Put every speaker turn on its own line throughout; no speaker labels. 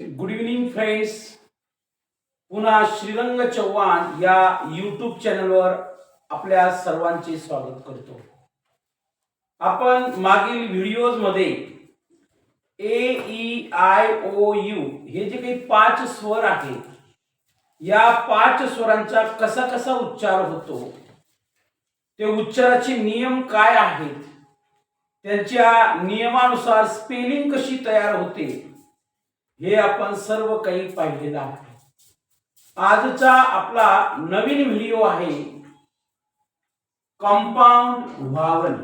Good evening friends पुन्हा श्रीरंग चव्हाण या YouTube चॅनलवर आपल्या सर्वांचे स्वागत करतो. आपण मागील व्हिडिओजमध्ये A E I O U हे जे काही पाच स्वर आहेत या पाच स्वरांचा कसा कसा उच्चार होतो ते उच्चाराचे नियम काय आहेत त्यांच्या नियमानुसार स्पेलिंग कशी तयार होते हे आपण सर्व काही पाहिलेलं आहे. आजचा आपला नवीन व्हिडिओ आहे कंपाऊंड व्हावल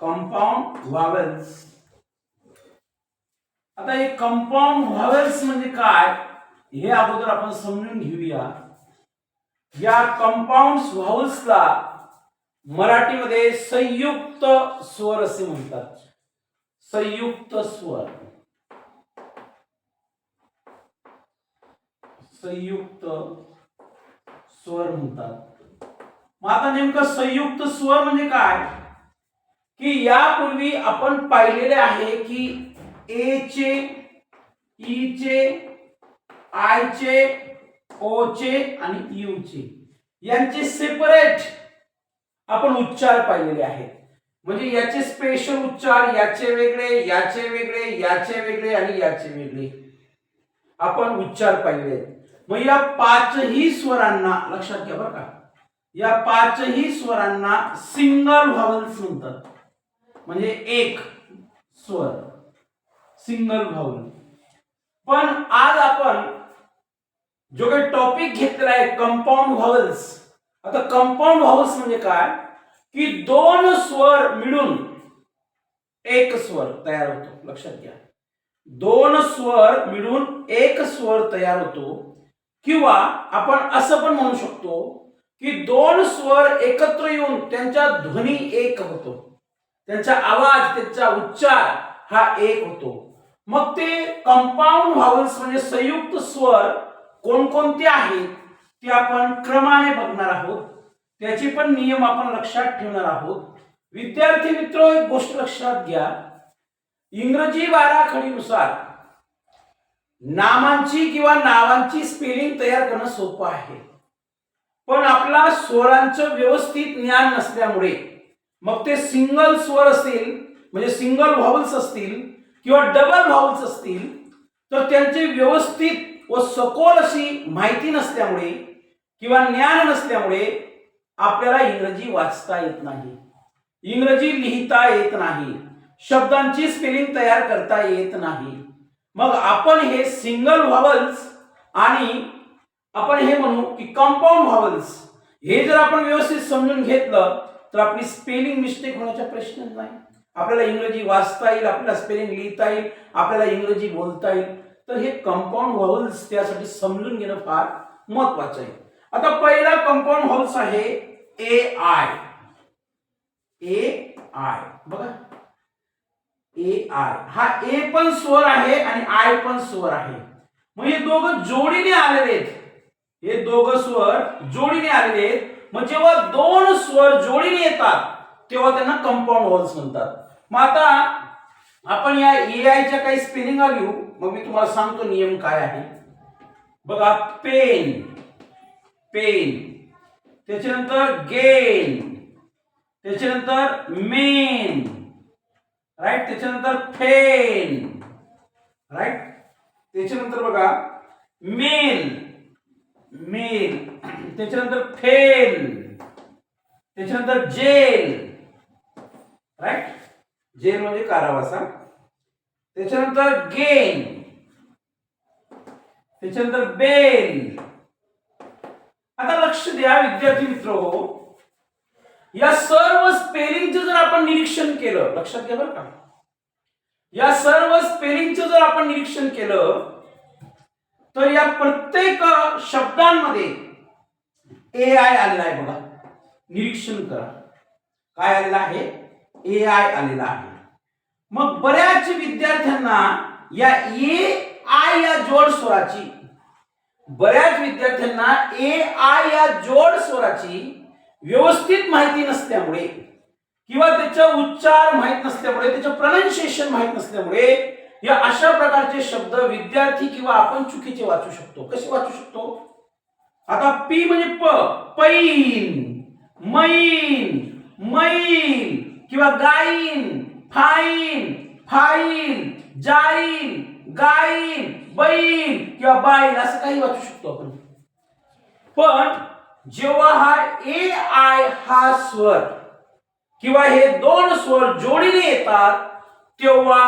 कंपाऊंड व्हावल्स आता हे कंपाऊंड व्हावल्स म्हणजे काय हे अगोदर आपण समजून घेऊया. या कंपाऊंड व्हावल्सला मराठीमध्ये संयुक्त स्वर असे म्हणतात. संयुक्त स्वर. संयुक्त स्वर म्हणतात. मग आता नेमकं संयुक्त स्वर म्हणजे काय? की यापूर्वी आपण पाहिलेले आहे की ए चे ई चे आय चे ओ चे आणि यू चे. यांचे सेपरेट आपण उच्चार पाहिलेले आहेत. म्हणजे याचे स्पेशल उच्चार याचे वेगळे याचे वेगळे याचे वेगळे आणि याचे वेगळे. आपण उच्चार पाहिले आहेत. मग या पाचही स्वरांना लक्षात घ्या बरं का. या पाचही स्वरांना सिंगल व्हावल्स म्हणतात. म्हणजे एक स्वर. सिंगल व्हावल पण आज आपण जो काही टॉपिक घेतलेला आहे कंपाऊंड व्हावल्स आता कंपाऊंड व्हावल्स म्हणजे काय? की दोन स्वर मिळून एक स्वर तयार होतो. लक्षात घ्या. दोन स्वर मिळून एक स्वर तयार होतो. किंवा आपण असं पण म्हणू शकतो की दोन स्वर एकत्र येऊन त्यांचा ध्वनी एक होतो. त्यांचा आवाज त्यांचा उच्चार हा एक होतो. मग ते कंपाऊंड व्हावल्स म्हणजे संयुक्त स्वर कोणकोणते आहेत ते आपण क्रमाने बघणार आहोत. त्याचे पण नियम आपण लक्षात ठेवणार आहोत. विद्यार्थी मित्र एक गोष्ट लक्षात घ्या. इंग्रजी बाराखडीनुसार नामांची किंवा नावांची स्पेलिंग तयार करणं सोपं आहे. पण आपला स्वरांचं व्यवस्थित ज्ञान नसल्यामुळे मग ते सिंगल स्वर असतील म्हणजे सिंगल व्हॉवल्स असतील किंवा डबल व्हॉवल्स असतील तर त्यांचे व्यवस्थित व सखोल अशी माहिती नसल्यामुळे किंवा ज्ञान नसल्यामुळे आपल्याला इंग्रजी वाचता येत नाही. इंग्रजी लिहिता येत नाही. शब्दांची स्पेलिंग तयार करता येत नाही. मग आपण हे सिंगल व्हावल्स आणि आपण हे म्हणू की कंपाऊंड व्हावल्स हे जर आपण व्यवस्थित समजून घेतलं तर आपली स्पेलिंग मिस्टेक होण्याचा प्रश्न नाही. आपल्याला इंग्रजी वाचता येईल आपल्याला स्पेलिंग लिहिता येईल आपल्याला इंग्रजी बोलता येईल. तर हे कंपाऊंड व्हावल्स त्यासाठी समजून घेणं फार महत्वाचं आहे. आता पहिला कंपाऊंड व्हावल्स आहे ए आय ए आय बघा. ए आय हा ए पण स्वर आहे आणि आय पण स्वर आहे. मग हे दोघं जोडीने आलेले आहेत. हे दोघं स्वर जोडीने आलेले आहेत. मग जेव्हा दोन स्वर जोडीने येतात तेव्हा त्यांना कंपाऊंड व्हॉल्स म्हणतात. मग आता आपण या ए आयच्या काही स्पेलिंग घेऊ. मग मी तुम्हाला सांगतो नियम काय आहे. बघा पेन पेन त्याच्यानंतर गेन त्याच्यानंतर मेन राईट त्याच्यानंतर फेन राईट त्याच्यानंतर बघा मेन मेल त्याच्यानंतर फेन त्याच्यानंतर जेल राईट जेल म्हणजे कारावासा त्याच्यानंतर गेन त्याच्यानंतर बेल आता लक्ष द्या विद्यार्थी मित्र हो या सर्व स्पेलिंगचं जर आपण निरीक्षण केलं लक्षात घ्या बरं का. या सर्व स्पेलिंगचं जर आपण निरीक्षण केलं तर या प्रत्येक शब्दांमध्ये ए आय आलेला आहे बघा. निरीक्षण करा. काय आलेला आहे? ए आय आलेला आहे. मग बऱ्याच विद्यार्थ्यांना या ए आय या जोड स्वराची बऱ्याच विद्यार्थ्यांना ए आय या जोड स्वराची व्यवस्थित माहिती नसल्यामुळे किंवा त्याचा उच्चार माहीत नसल्यामुळे त्याचं प्रनाऊन्सिएशन माहीत नसल्यामुळे या अशा प्रकारचे शब्द विद्यार्थी किंवा आपण चुकीचे वाचू शकतो. कसे वाचू शकतो? आता पी म्हणजे प पैन मैन मैन किंवा गाईन फाईन फाईन जाईन गाईन बैन किंवा बाईन असं काही वाचू शकतो आपण. पण जेव्हा हा ए आय हा स्वर किंवा हे दोन स्वर जोडीने येतात तेव्हा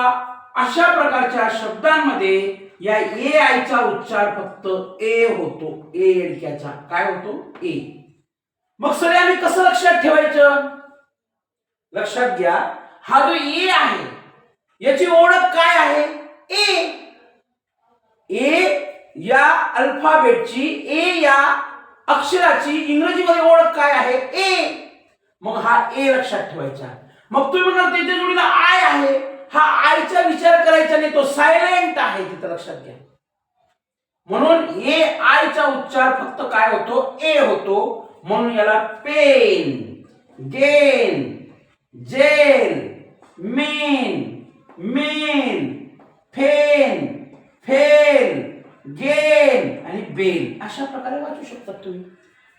अशा प्रकारच्या शब्दांमध्ये या ए आयचा उच्चार फक्त ए होतो. ए एडक्याचा काय होतो? ए मग सगळे आम्ही कसं लक्षात ठेवायचं? लक्षात घ्या. हा जो ए आहे याची ओळख काय आहे? ए ए या अल्फाबेटची ए या अक्षराची इंग्रजीमध्ये ओळख काय आहे? ए. मग हा ए लक्षात ठेवायचा. मग तुम्ही म्हणाल त्याच्या जोडीला आय आहे. हा आयचा विचार करायचा नाही तो सायलेंट आहे तिथं लक्षात घ्या. म्हणून ए आयचा उच्चार फक्त काय होतो? ए होतो. म्हणून याला pen gain gel men men fen fen gain आणि बेन. अशा प्रकारे वाचू शकतात तुम्ही.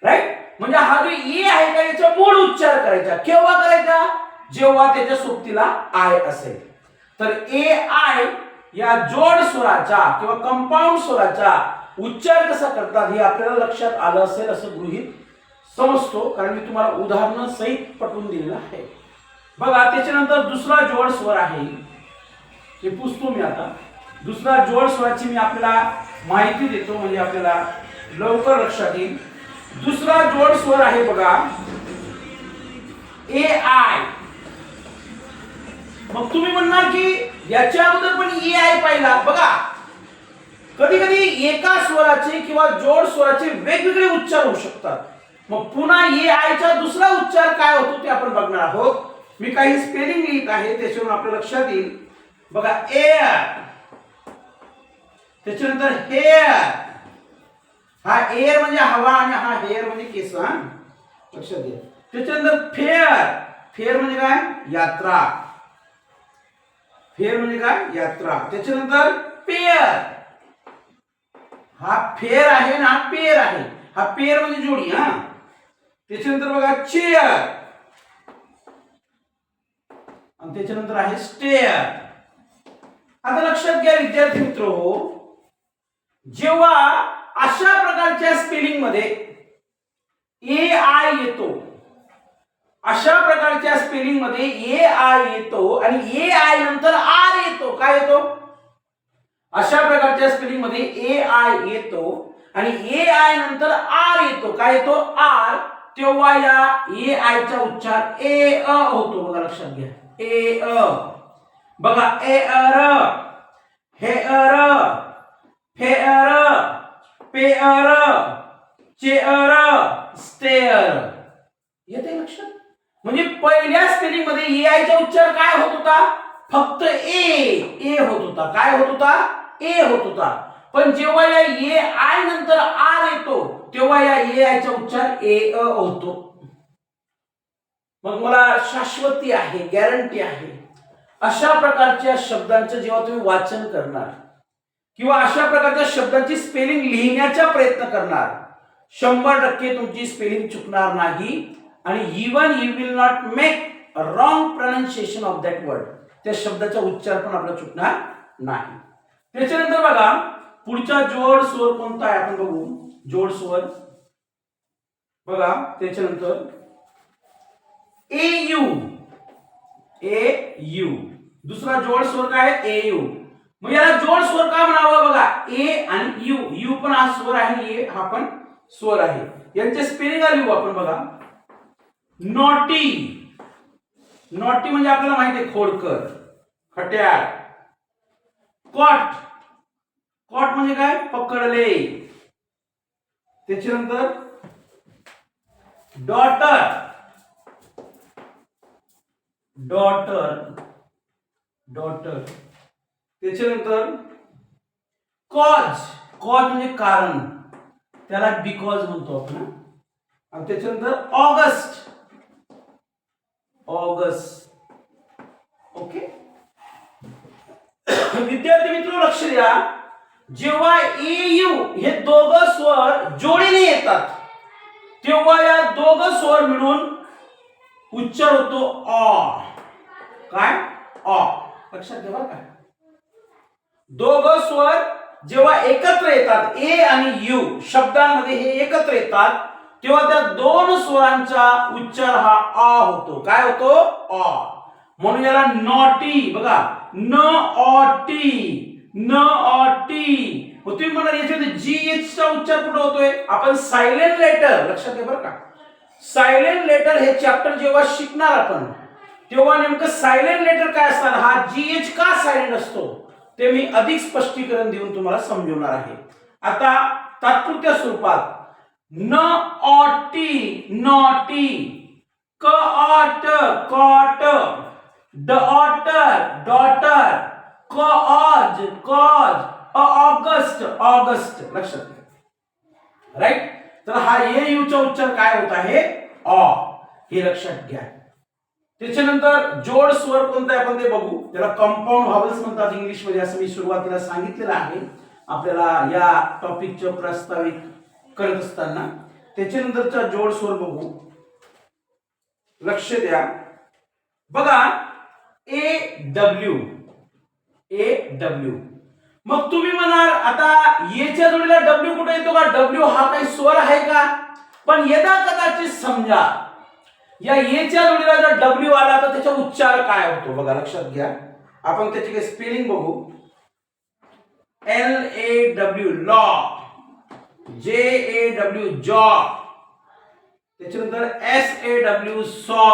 राईट म्हणजे हा जो ए आहे का याचा मूळ उच्चार करायचा. केव्हा करायचा? जेव्हा त्याच्या सोबतीला आय असेल. तर ए आय या जोड स्वराचा किंवा कंपाऊंड स्वराचा उच्चार कसा करतात हे आपल्याला लक्षात आलं असेल असं गृहित समजतो. कारण मी तुम्हाला उदाहरण सहित पटवून दिलेलं आहे. बघा त्याच्यानंतर दुसरा जोड स्वर आहे. हे पुसतो मी आता. दुसरा जोड स्वराची मी आपल्याला माहिती देतो म्हणजे आपल्याला लवकर लक्षात येईल. दुसरा जोड स्वर आहे बघा. ए आय मग तुम्ही म्हणणार की याच्या अगोदर पण ए आय पाहिला. बघा. कधी कधी एका स्वराचे किंवा जोड स्वराचे वेगवेगळे उच्चार होऊ शकतात. मग पुन्हा ए आयचा दुसरा उच्चार काय होतो ते आपण बघणार आहोत. मी काही स्पेलिंग लिहित आहे त्याच्यावरून आपल्या लक्षात येईल. बघा एअर त्याच्यानंतर हेअर हा एअर म्हणजे हवा आणि हा हेअर म्हणजे केस हा? लक्षात घ्या. त्याच्यानंतर फेअर फेअर म्हणजे काय? यात्रा. फेअर म्हणजे काय? यात्रा. त्याच्यानंतर पेअर हा फेअर आहे ना हा पेअर आहे. हा पेअर म्हणजे जोडी हा? त्याच्यानंतर बघा चेअर आणि त्याच्यानंतर आहे स्टेअर आता लक्षात घ्या विद्यार्थी मित्र. हो जेव्हा अशा प्रकारच्या स्पेलिंगमध्ये ए आय येतो अशा प्रकारच्या स्पेलिंगमध्ये ए आय येतो आणि ए आय नंतर आर येतो काय येतो? अशा प्रकारच्या स्पेलिंगमध्ये ए आय येतो आणि ए आय नंतर आर येतो काय येतो? आर तेव्हा या ए आयचा उच्चार ए अ होतो बघा लक्षात घ्या. ए अ. बघा ए अर हे air fair pair chair stair येते लक्षात? म्हणजे पहिल्या स्पेलिंगमध्ये ए आयचा उच्चार काय होत होता? फक्त ए ए होत होता. काय होत होता? ए होत होता. पण जेव्हा या ए आय नंतर आर येतो तेव्हा या ए आयचा उच्चार ए अ होतो. मग मला शाश्वती आहे गॅरंटी आहे. अशा प्रकारच्या शब्दांचं जेव्हा तुम्ही वाचन करणार किंवा अशा प्रकारच्या शब्दांची स्पेलिंग लिहिण्याचा प्रयत्न करणार. शंभर टक्के तुमची स्पेलिंग चुकणार नाही. आणि even you will not make wrong pronunciation of that word त्या शब्दाचा उच्चार पण आपला चुकणार नाही. त्याच्यानंतर बघा पुढचा जोड स्वर कोणता आहे आपण बघू. जोड स्वर. बघा त्याच्यानंतर ए यू ए यू दुसरा जोड स्वर काय? आहे ए यू मग याला जोड स्वर का म्हणावं बघा? ए आणि यू यू पण हा स्वर आहे ए हा पण स्वर आहे. यांचे स्पेलिंग लिहू आपण बघा. नॉटी नॉटी म्हणजे आपल्याला माहिती आहे खोडकर खट्याळ कॉट कॉट म्हणजे काय? पकडले. त्याच्यानंतर डॉटर डॉटर डॉटर त्याच्यानंतर कॉज कॉज म्हणजे कारण. त्याला बिकॉज म्हणतो आपण आणि त्याच्यानंतर ऑगस्ट. ऑगस्ट. ओके? विद्यार्थी मित्र लक्ष द्या. जेव्हा ए यू हे दोघं स्वर जोडीने येतात तेव्हा या दोघ स्वर मिळून उच्चार होतो ऑ काय? ऑ लक्षात ठेवा काय दोघं स्वर जेव्हा एकत्र येतात ए आणि यू शब्दांमध्ये हे एकत्र येतात तेव्हा त्या दोन स्वरांचा उच्चार हा आ होतो. काय होतो? आ म्हणून याला नॉटी बघा. न ऑटी न ऑटी तुम्ही म्हणाल याच्यामध्ये जी एच चा उच्चार कुठं होतोय? आपण सायलेंट लेटर लक्षात घ्या बरं का. सायलेंट लेटर हे चॅप्टर जेव्हा शिकणार आपण तेव्हा नेमकं सायलेंट लेटर काय असणार? हा जी एच का सायलेंट असतो? ते मी अधिक स्पष्टीकरण देऊन तुम्हाला समजवणार आहे. आता तात्पुरत्या स्वरूपात न ऑटी नॉटी क ऑट कॉट ड ऑटर डॉटर क ऑज कॉज अ ऑगस्ट ऑगस्ट लक्षात घ्या. राईट तर हा ए यूचा उच्चार काय होत आहे? ऑ हे लक्षात घ्या. त्याच्यानंतर जोड स्वर कोणता आहे आपण ते बघू. त्याला कंपाऊंड व्हावल्स म्हणतात इंग्लिशमध्ये असं मी सुरुवातीला सांगितलेलं आहे. आपल्याला या टॉपिकचं प्रस्तावित करत असताना त्याच्यानंतरचा जोड स्वर बघू. लक्ष द्या. बघा ए डब्ल्यू ए डब्ल्यू मग तुम्ही म्हणाल आता e येच्या जोडीला डब्ल्यू कुठे येतो का? डब्ल्यू हा काही स्वर आहे का? पण यदा कदाचित समजा या एच्या जोडीला जर डब्ल्यू आला तर त्याचा उच्चार काय होतो? बघा लक्षात घ्या. आपण त्याची काही स्पेलिंग बघू. एल ए डब्ल्यू लॉ जे ए डब्ल्यू जॉ त्याच्यानंतर एस ए डब्ल्यू सॉ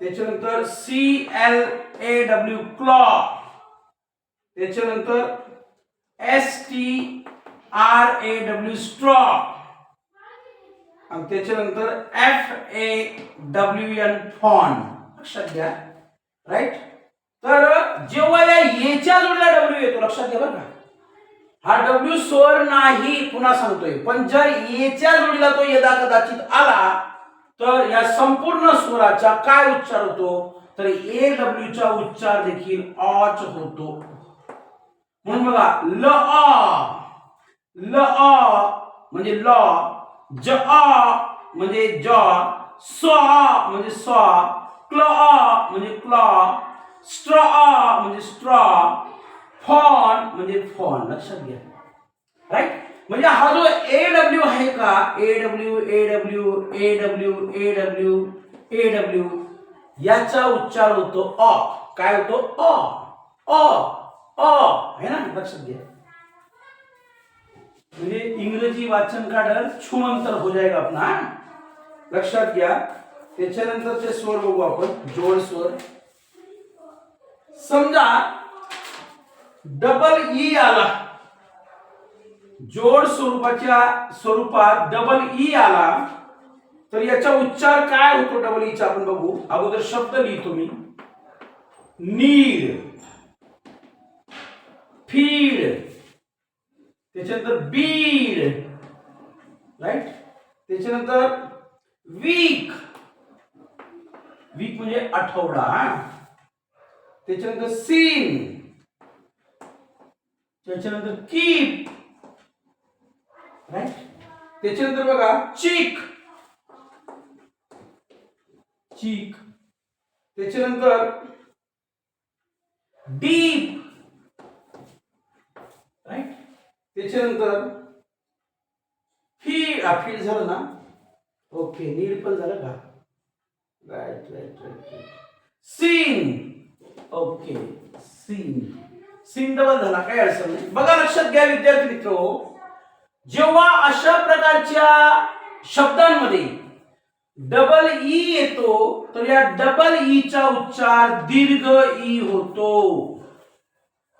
त्याच्यानंतर C L A W claw त्याच्यानंतर S T R A W straw आणि त्याच्यानंतर F A W N fawn लक्षात घ्या. राईट तर जेव्हा या येच्या जोडीला डब्ल्यू येतो लक्षात घ्या बरं का. हा डब्ल्यू स्वर नाही पुन्हा सांगतोय. पण जर येच्या जोडीला तो यदा कदाचित आला तर या संपूर्ण स्वराचा काय उच्चार होतो? तर ए डब्ल्यूचा उच्चार देखील ऑच होतो. म्हणून बघा ल अ. ल अ म्हणजे लॉ. ज जॉ, स्व म्हणजे स्व, क्ल म्हणजे क्लॉ, स्ट्र म्हणजे स्ट्रॉ, फॉन फॉन. घ्या. राईट म्हणजे हा जो ए डब्ल्यू आहे का? A W A W A W A W A W याचा उच्चार होतो अ. काय होतो? अ. अ. अ. है ना? लक्षात घ्या. म्हणजे इंग्रजी वाचन काढल डर छुमंतर हो जाएगा अपना. लक्षात घ्या. त्याच्यानंतरचे स्वर बघू आपण. जोड स्वर. समजा डबल ई e आला. जोड स्वरूपाच्या स्वरूपात डबल ई e आला. तर याचा उच्चार काय होतो डबल ईचा e आपण बघू. अगोदर शब्द लिहितो मी. Need feed. त्याच्यानंतर बीड. राईट त्याच्यानंतर वीक वीक म्हणजे आठवडा त्याच्यानंतर सीन त्याच्यानंतर कीप राईट त्याच्यानंतर बघा चीक चीक त्याच्यानंतर डीप त्याच्यानंतर फीड फीड झालं ना? ओके नीड पण झालं का right right right seen okay seen seen double झाला काय अडचण नाही. बघा लक्षात घ्या विद्यार्थी मित्र. जेव्हा अशा प्रकारच्या शब्दांमध्ये डबल ई येतो तर या डबल ईचा उच्चार दीर्घ ई होतो.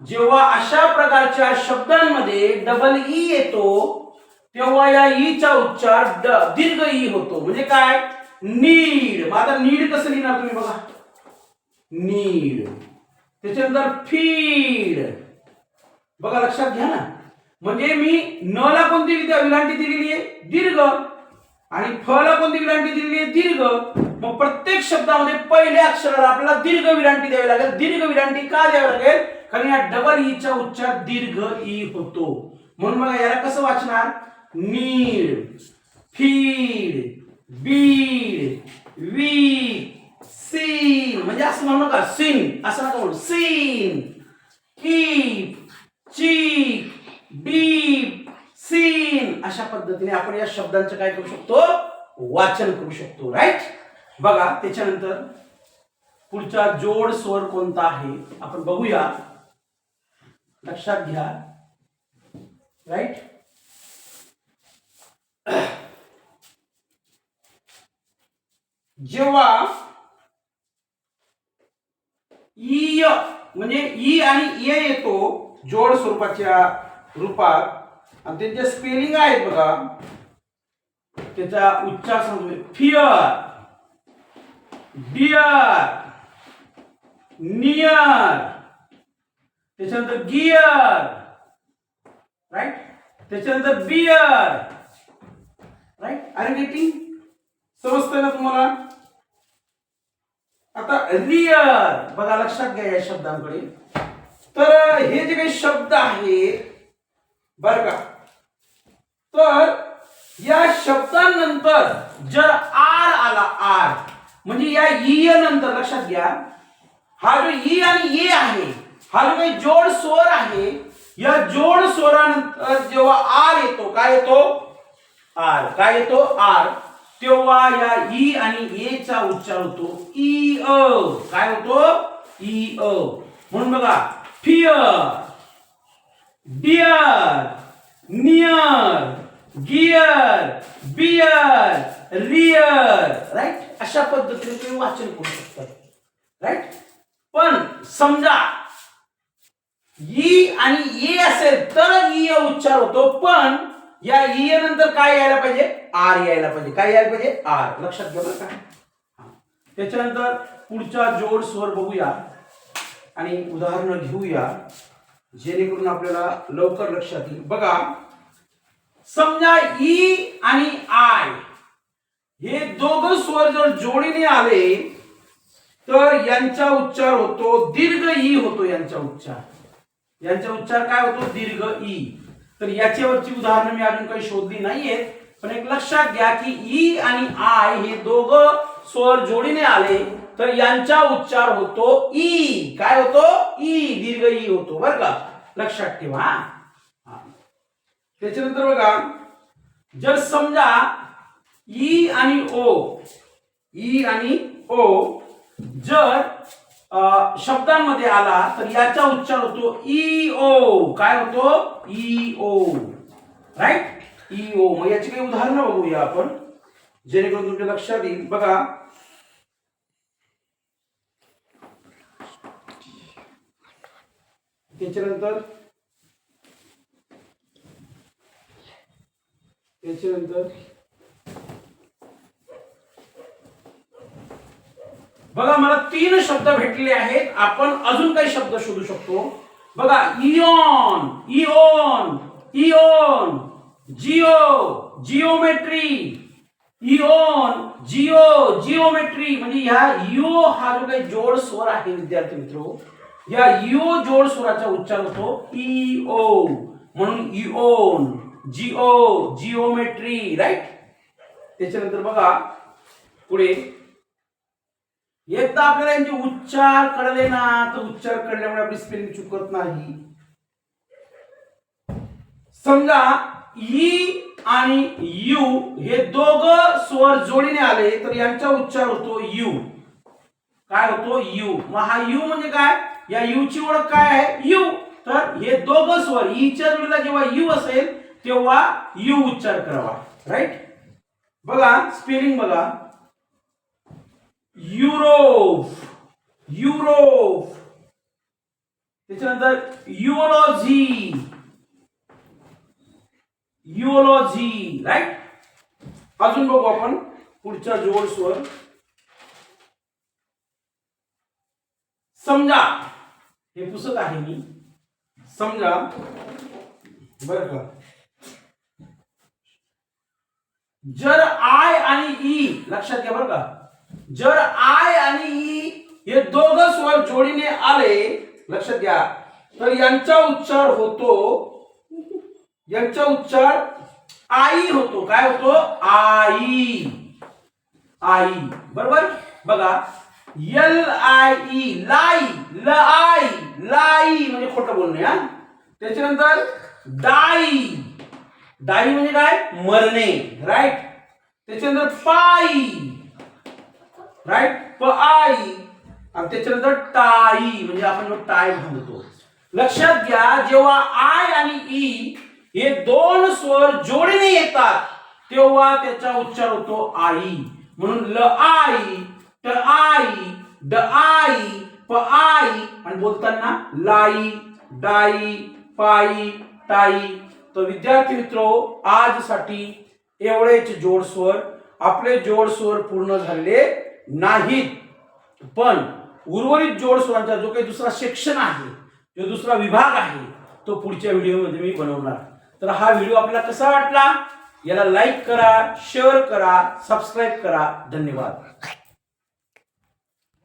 जेव्हा अशा प्रकारच्या शब्दांमध्ये डबल ई e येतो तेव्हा या e ईचा उच्चार दीर्घ ई होतो. म्हणजे काय? नीड. मग आता नीड कसं लिहिणार तुम्ही बघा. नीड. त्याच्यानंतर फीड. बघा लक्षात घ्या ना. म्हणजे मी न ला कोणती विलांटी दिलेली आहे? दीर्घ. आणि फ ला कोणती विलांटी दिलेली आहे? दीर्घ. मग प्रत्येक शब्दामध्ये पहिल्या अक्षराला आपल्याला दीर्घ विरांटी द्यावी लागेल. दीर्घ विरांटी का द्यावी लागेल? कारण या डबल ईचा उच्चार दीर्घ ई होतो. म्हणून मला याला कसं वाचणार? Need feed bead we seen. म्हणजे असं म्हणू नका सीन. असं नका म्हणू seen. Keep cheek beep seen. अशा पद्धतीने आपण या शब्दांचं काय करू शकतो? वाचन करू शकतो राईट बघा त्याच्यानंतर पुढचा जोड स्वर कोणता आहे? आपण बघूया. लक्षात घ्या. राईट जेव्हा ईय म्हणजे ई आणि ये येतो जोड स्वरूपाच्या रूपात आणि त्यांचे स्पेलिंग आहेत बघा. त्याचा उच्चार समजू फिअर डिअर नियर त्याच्यानंतर गिअर. राईट त्याच्यानंतर बियर राईट आर गेटिंग समजतंय ना तुम्हाला? आता रिअर बघा लक्षात घ्या या शब्दांकडे. तर हे जे काही शब्द आहेत बर का. तर या शब्दांनंतर जर आर आला आर म्हणजे या इ नंतर लक्षात घ्या. हा जो ई आणि ए आहे हा जो काही जोड स्वर आहे. या जोड स्वरानंतर जेव्हा आर येतो काय येतो? आर. काय येतो? आर. तेव्हा या ई आणि ए चा उच्चार होतो ई अ. काय होतो? E A. म्हणून बघा fear dear near gear beer rear right अशा पद्धतीने तुम्ही वाचन करू शकता. राईट पण समजा ई आणि ए असेल तर ई उच्चार होतो पण या ई नंतर काय यायला पाहिजे? आर यायला पाहिजे. काय यायला पाहिजे? आर. लक्षात घ्या बरं का. त्याच्यानंतर पुढचा जोड स्वर बघूया. आणि उदाहरणं घेऊया जेणेकरून आपल्याला लवकर लक्षात येईल. बघा समजा ई आणि आय हे दोघं स्वर जर जोडीने आले तर यांचा उच्चार होतो दीर्घ ई होतो यांचा उच्चार. यांचा उच्चार काय होतो? दीर्घ ई. तर याच्यावरची उदाहरणं मी अजून काही शोधली नाहीयेत पण एक लक्षात घ्या की ई आणि आय हे दोघं स्वर जोडीने आले तर यांचा उच्चार होतो ई. काय होतो? ई. दीर्घ ई होतो बर का? लक्षात ठेवा हा. त्याच्यानंतर बघा जर समजा ई आणि ओ ई आणि ओ जर शब्दांमध्ये आला तर याचा उच्चार होतो ई ओ. काय होतो? E O. Right E O. मग याची काही उदाहरणं बघूया आपण. जेणेकरून तुमच्या लक्षात येईल. बघा. त्याच्यानंतर त्याच्यानंतर बघा मला तीन शब्द भेटले आहेत. आपण अजून काही शब्द शोधू शकतो. बघा eon eon eon geo geometry eon geo geometry. म्हणजे ह्या इओ हा जो काही जोड स्वर आहे विद्यार्थी मित्रो या इओ जोड स्वराचा उच्चार होतो इओ. म्हणून इओन जिओ जिओमेट्री राईट त्याच्यानंतर बघा पुढे एकदा आपल्याला यांचे उच्चार कळले ना तर उच्चार कळल्यामुळे आपली स्पेलिंग चुकत नाही. समजा ई आणि यू हे दोघं स्वर जोडीने आले तर यांचा उच्चार होतो यू. काय होतो? यू. मग हा यू म्हणजे काय? या यू ची ओळख काय आहे? यू. तर हे दोघं स्वर ईच्या जोडीला जेव्हा यू असेल तेव्हा यू उच्चार करावा. राईट बघा स्पेलिंग बघा. युरोप युरोप त्याच्यानंतर युओलॉजी. युओलॉजी राईट अजून बघू आपण पुढच्या जोड समजा हे पुसत आहे मी. समजा बर का. जर आय आणि ई लक्षात घ्या बरं का. जर आय आणि ई हे दोघ स्वर जोडीने आले लक्षात घ्या तर यांचा उच्चार होतो यांचा उच्चार आई होतो. काय होतो? आई. आई. बरोबर? बघा. यल आय ई लाई ल आय लाई म्हणजे खोटं बोलणे हा? त्याच्यानंतर डाई. डाई म्हणजे काय? मरणे. राईट त्याच्यानंतर पाई. राईट प आई. आणि त्याच्यानंतर टाई म्हणजे आपण टाय म्हणतो. लक्षात घ्या जेव्हा आय आणि ई हे दोन स्वर जोडीने येतात तेव्हा त्याचा उच्चार होतो आई. म्हणून ल आई ट आई ड आई प आई. आणि बोलताना लाई डाई पाई टाई तर विद्यार्थी मित्रो आजसाठी एवढेच जोड स्वर. आपले जोड स्वर पूर्ण झाले नाहीत. पण उर्वरित जोडस्वरांचा जो काही दुसरा सेक्शन आहे जो दुसरा विभाग आहे तो पुढच्या व्हिडिओमध्ये मी बनवणार. तर हा व्हिडिओ आपल्याला कसा वाटला? याला लाईक करा शेअर करा सबस्क्राईब करा. धन्यवाद.